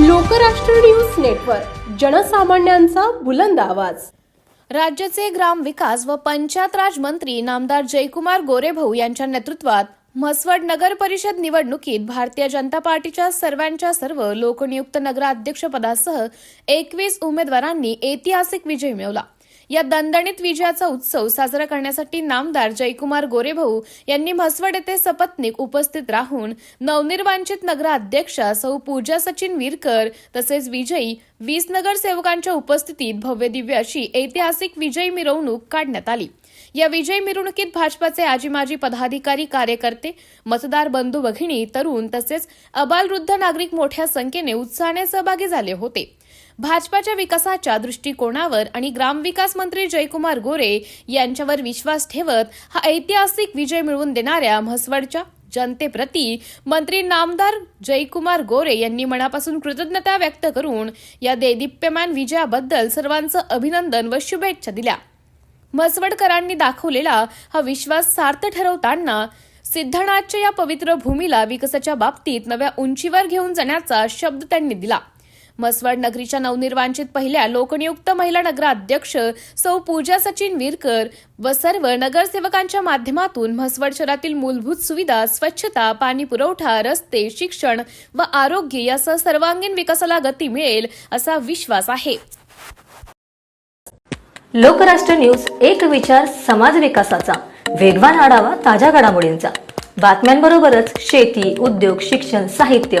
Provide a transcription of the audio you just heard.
Lokrashtra news network जनसामान्यांचा बुलंद आवाज. राज्याचे ग्रामविकास व पंचायत राज मंत्री नामदार जयकुमार गोरेभाऊ यांच्या नेतृत्वात म्हसवड नगर परिषद निवडणुकीत भारतीय जनता पार्टीच्या सर्वांच्या सर्व लोकनियुक्त नगराध्यक्षपदासह एकवीस उमेदवारांनी ऐतिहासिक विजय मिळवला. या दणदणीत विजयाचा उत्सव साजरा करण्यासाठी नामदार जयकुमार गोरेभाऊ यांनी म्हसवड येथे सपत्निक उपस्थित राहून नवनिर्वांचित नगराध्यक्षा सौ पूजा सचिन विरकर तसेच विजयी वीस नगरसेवकांच्या उपस्थितीत भव्य दिव्य अशी ऐतिहासिक विजयी मिरवणूक काढण्यात आली. या विजयी मिरवणुकीत भाजपाचे आजी माजी पदाधिकारी कार्यकर्ते मतदार बंधू भगिनी तरुण तसेच अबालवृद्ध नागरिक मोठ्या संख्येने उत्साहाने सहभागी झाले होते. भाजपाच्या विकासाच्या दृष्टिकोनावर आणि ग्रामविकास मंत्री जयकुमार गोरे यांच्यावर विश्वास ठेवत हा ऐतिहासिक विजय मिळवून देणाऱ्या म्हसवडच्या जनतेप्रती मंत्री नामदार जयकुमार गोरे यांनी मनापासून कृतज्ञता व्यक्त करून या देदीप्यमान विजयाबद्दल सर्वांचं अभिनंदन व शुभेच्छा दिल्या. म्हसवडकरांनी दाखवलेला हा विश्वास सार्थ ठरवताना सिद्धनाथच्या या पवित्र भूमीला विकासाच्या बाबतीत नव्या उंचीवर घेऊन जाण्याचा शब्द त्यांनी दिला. म्हसवड नगरीच्या नवनिर्वांचित पहिल्या लोकनियुक्त महिला नगराध्यक्ष सौ पूजा सचिन विरकर व सर्व नगरसेवकांच्या माध्यमातून म्हसवड शहरातील मूलभूत सुविधा स्वच्छता पाणी पुरवठा रस्ते शिक्षण व आरोग्य यासह सर्वांगीण विकासाला गती मिळेल असा विश्वास आहे. लोकराष्ट्र न्यूज एक विचार समाज विकासाचा. वेगवान आढावा ताज्या घडामोडींचा. बातम्यांबरोबरच शेती उद्योग शिक्षण साहित्य